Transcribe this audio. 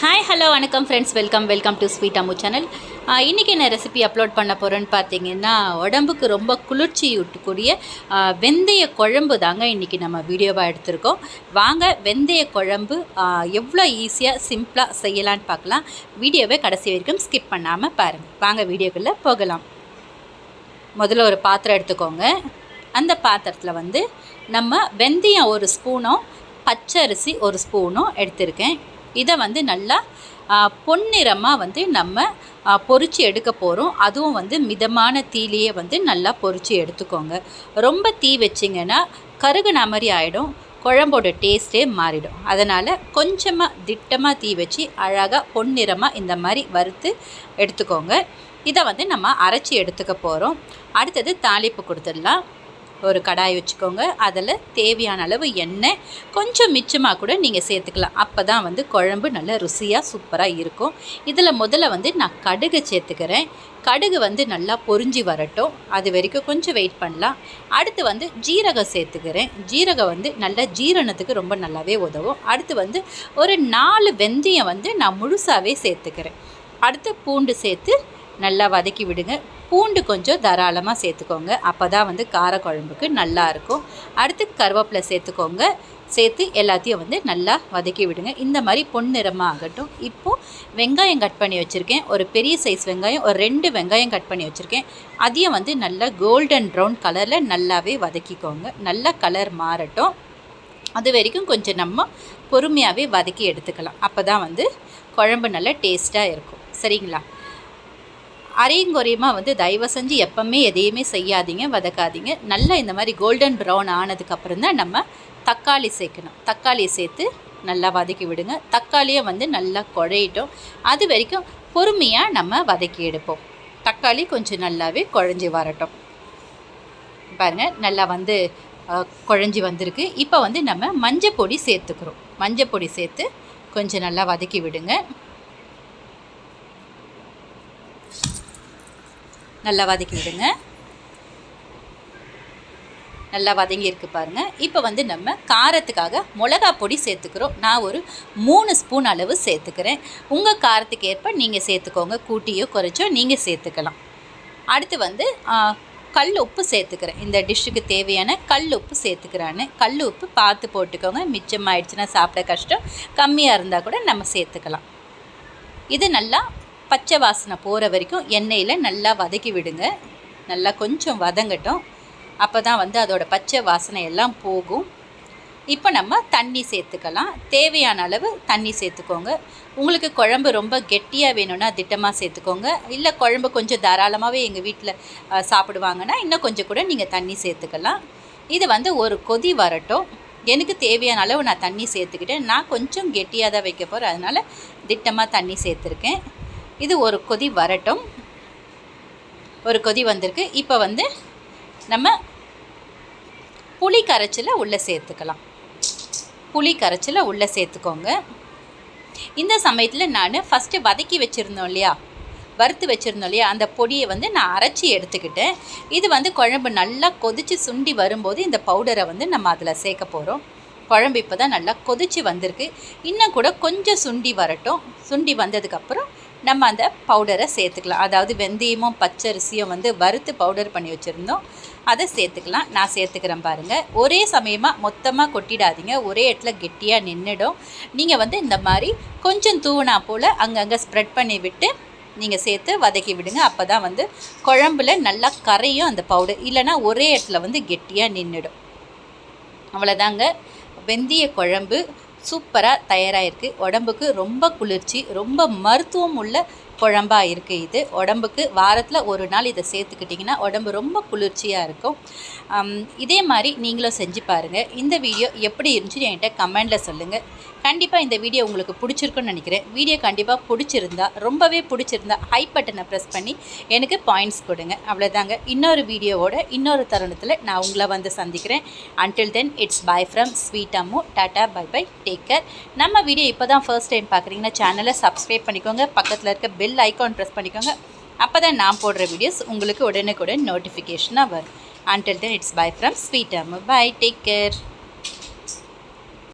Hi hello வணக்கம் friends welcome welcome to sweet Ammu channel இன்றைக்கி என்ன ரெசிபி அப்லோட் பண்ண போகிறேன்னு பார்த்தீங்கன்னா உடம்புக்கு ரொம்ப குளிர்ச்சியூட்டக்கூடிய வெந்தய குழம்பு தாங்க இன்றைக்கி நம்ம வீடியோவாக எடுத்திருக்கோம். வாங்க வெந்தய குழம்பு எவ்வளோ ஈஸியாக சிம்பிளாக செய்யலான்னு பார்க்கலாம். வீடியோவை கடைசி வரைக்கும் ஸ்கிப் பண்ணாமல் பாருங்கள் வாங்க வீடியோக்குள்ளே போகலாம். முதல்ல ஒரு பாத்திரம் எடுத்துக்கோங்க. அந்த பாத்திரத்தில் வந்து நம்ம வெந்தயம் ஒரு ஸ்பூனும் பச்சரிசி ஒரு ஸ்பூனும் எடுத்திருக்கேன். இதை வந்து நல்லா பொன்னிறமாக வந்து நம்ம பொறிச்சு எடுக்க போகிறோம் அதுவும் வந்து மிதமான தீலியே வந்து நல்லா பொறிச்சு எடுத்துக்கோங்க. ரொம்ப தீ வச்சிங்கன்னா கருகுன மாதிரி ஆகிடும் குழம்போட டேஸ்ட்டே மாறிடும். அதனால் கொஞ்சமாக திட்டமாக தீ வச்சு அழகாக பொன்னிறமாக இந்த மாதிரி வறுத்து எடுத்துக்கோங்க. இதை வந்து நம்ம அரைச்சி எடுத்துக்க போகிறோம் அடுத்தது தாளிப்பு கொடுத்துடலாம். ஒரு கடாய் வச்சுக்கோங்க. அதில் தேவையான அளவு எண்ணெய் கொஞ்சம் மிச்சமாக கூட நீங்கள் சேர்த்துக்கலாம். அப்போ தான் வந்து குழம்பு நல்லா ருசியாக சூப்பராக இருக்கும். இதில் முதல்ல வந்து நான் கடுகு சேர்த்துக்கிறேன். கடுகு வந்து நல்லா பொறிஞ்சி வரட்டும். அது வரைக்கும் கொஞ்சம் வெயிட் பண்ணலாம். அடுத்து வந்து ஜீரகம் சேர்த்துக்கிறேன். ஜீரகம் வந்து நல்லா ஜீரணத்துக்கு ரொம்ப நல்லாவே உதவும். அடுத்து வந்து ஒரு நாலு வெந்தயம் வந்து நான் முழுசாகவே சேர்த்துக்கிறேன். அடுத்து பூண்டு சேர்த்து நல்லா வதக்கி விடுங்க. பூண்டு கொஞ்சம் தாராளமாக சேர்த்துக்கோங்க. அப்போ தான் வந்து காரக்குழம்புக்கு நல்லா இருக்கும். அடுத்து கருவேப்பிலை சேர்த்துக்கோங்க. சேர்த்து எல்லாத்தையும் வந்து நல்லா வதக்கி விடுங்க. இந்த மாதிரி பொன்னிறமாக ஆகட்டும். இப்போது வெங்காயம் கட் பண்ணி வச்சுருக்கேன். ஒரு பெரிய சைஸ் வெங்காயம் ஒரு ரெண்டு வெங்காயம் கட் பண்ணி வச்சுருக்கேன். அதையும் வந்து நல்லா கோல்டன் ப்ரௌன் கலரில் நல்லாவே வதக்கிக்கோங்க. நல்லா கலர் மாறட்டும். அது வரைக்கும் கொஞ்சம் நம்ம பொறுமையாகவே வதக்கி எடுத்துக்கலாம். அப்போ தான் வந்து குழம்பு நல்லா டேஸ்ட்டாக இருக்கும். சரிங்களா? அரையும் குறையுமா வந்து தயவு செஞ்சு எப்பவுமே எதையுமே செய்யாதீங்க வதக்காதீங்க. நல்லா இந்த மாதிரி கோல்டன் ப்ரௌன் ஆனதுக்கப்புறம் தான் நம்ம தக்காளி சேர்க்கணும். தக்காளியை சேர்த்து நல்லா வதக்கி விடுங்க. தக்காளியை வந்து நல்லா குழையிட்டோம். அது வரைக்கும் பொறுமையாக நம்ம வதக்கி எடுப்போம். தக்காளி கொஞ்சம் நல்லாவே குழஞ்சி வரட்டும். பாருங்கள் நல்லா வந்து குழஞ்சி வந்திருக்கு. இப்போ வந்து நம்ம மஞ்சள் பொடி சேர்த்துக்கிறோம். மஞ்சள் பொடி சேர்த்து கொஞ்சம் நல்லா வதக்கி விடுங்க. நல்லா வதக்கி விடுங்க. நல்லா வதங்கி இருக்கு பாருங்க. இப்போ வந்து நம்ம காரத்துக்காக மிளகா பொடி சேர்த்துக்கிறோம். நான் ஒரு மூணு ஸ்பூன் அளவு சேர்த்துக்கிறேன். உங்கள் காரத்துக்கு ஏற்ப நீங்கள் சேர்த்துக்கோங்க. கூட்டியோ குறைச்சோ நீங்கள் சேர்த்துக்கலாம். அடுத்து வந்து கல் உப்பு சேர்த்துக்கிறேன். இந்த டிஷ்ஷுக்கு தேவையான கல் உப்பு சேர்த்துக்கிறான்னு கல் உப்பு பார்த்து போட்டுக்கோங்க. மிச்சம் ஆயிடுச்சுன்னா சாப்பிட கஷ்டம். கம்மியாக இருந்தால் கூட நம்ம சேர்த்துக்கலாம். இது நல்லா பச்சை வாசனை போகிற வரைக்கும் எண்ணெயில் நல்லா வதக்கி விடுங்க. நல்லா கொஞ்சம் வதங்கட்டும். அப்போ தான் வந்து அதோடய பச்சை வாசனை எல்லாம் போகும். இப்போ நம்ம தண்ணி சேர்த்துக்கலாம். தேவையான அளவு தண்ணி சேர்த்துக்கோங்க. உங்களுக்கு குழம்பு ரொம்ப கெட்டியாக வேணும்னா திட்டமாக சேர்த்துக்கோங்க. இல்லை குழம்பு கொஞ்சம் தாராளமாகவே எங்கள் வீட்டில் சாப்பிடுவாங்கன்னா இன்னும் கொஞ்சம் கூட நீங்கள் தண்ணி சேர்த்துக்கலாம். இது வந்து ஒரு கொதி வரட்டும். எனக்கு தேவையான அளவு நான் தண்ணி சேர்த்துக்கிட்டேன். நான் கொஞ்சம் கெட்டியாக தான் வைக்க போகிறேன் அதனால் திட்டமாக தண்ணி சேர்த்துருக்கேன். இது ஒரு கொதி வரட்டும். ஒரு கொதி வந்திருக்கு. இப்போ வந்து நம்ம புளி கரைச்சலை உள்ளே சேர்த்துக்கலாம். புளி கரைச்சலை உள்ளே சேர்த்துக்கோங்க. இந்த சமயத்தில் நான் ஃபஸ்ட்டு வதக்கி வச்சுருந்தோம் இல்லையா? வறுத்து வச்சுருந்தோம் இல்லையா? அந்த பொடியை வந்து நான் அரைச்சி எடுத்துக்கிட்டேன். இது வந்து குழம்பு நல்லா கொதித்து சுண்டி வரும்போது இந்த பவுடரை வந்து நம்ம அதில் சேர்க்க போகிறோம் குழம்பு இப்போ தான் நல்லா கொதித்து வந்திருக்கு. இன்னும் கூட கொஞ்சம் சுண்டி வரட்டும். சுண்டி வந்ததுக்கப்புறம் நம்ம அந்த பவுடரை சேர்த்துக்கலாம். அதாவது வெந்தயமும் பச்சரிசியும் வந்து வறுத்து பவுடர் பண்ணி வச்சுருந்தோம். அதை சேர்த்துக்கலாம். நான் சேர்த்துக்கிறேன் பாருங்கள் ஒரே சமயமாக மொத்தமாக கொட்டிடாதீங்க. ஒரே இடத்துல கெட்டியாக நின்றுடும் நீங்கள் வந்து இந்த மாதிரி கொஞ்சம் தூவினா போல் அங்கங்கே ஸ்ப்ரெட் பண்ணி விட்டு நீங்கள் சேர்த்து வதக்கி விடுங்க. அப்போ தான் வந்து குழம்புல நல்லா கரையும் அந்த பவுடர் இல்லைன்னா ஒரே இடத்துல வந்து கெட்டியாக நின்றுடும் அவ்வளோதாங்க வெந்தய குழம்பு சூப்பராக தயாராகிருக்கு உடம்புக்கு ரொம்ப குளிர்ச்சி ரொம்ப மருத்துவம் உள்ள குழம்பாக இருக்குது இது. உடம்புக்கு வாரத்தில் ஒரு நாள் இதை சேர்த்துக்கிட்டிங்கன்னா உடம்பு ரொம்ப குளிர்ச்சியாக இருக்கும். இதே மாதிரி நீங்களும் செஞ்சு பாருங்கள் இந்த வீடியோ எப்படி இருந்துச்சுன்னு என்கிட்ட கமெண்டில் சொல்லுங்கள் கண்டிப்பாக இந்த வீடியோ உங்களுக்கு பிடிச்சிருக்குன்னு நினைக்கிறேன். வீடியோ கண்டிப்பாக பிடிச்சிருந்தா ரொம்பவே பிடிச்சிருந்தா ஹை பட்டனை ப்ரெஸ் பண்ணி எனக்கு பாயிண்ட்ஸ் கொடுங்க. அவ்வளோதாங்க இன்னொரு வீடியோவோட இன்னொரு தருணத்தில் நான் உங்களை வந்து சந்திக்கிறேன். Until then it's bye from sweet Ammu tata bye bye take care நம்ம வீடியோ இப்போ தான் ஃபர்ஸ்ட் டைம் பார்க்குறீங்கன்னா சேனலை சப்ஸ்கிரைப் பண்ணிக்கோங்க. பக்கத்தில் இருக்க பெல் ஐக்கான் ப்ரெஸ் பண்ணிக்கோங்க. அப்போ தான் நான் போடுற வீடியோஸ் உங்களுக்கு உடனுக்குடன் நோட்டிஃபிகேஷனாக வரும். Until then it's bye from sweet Ammu bye take care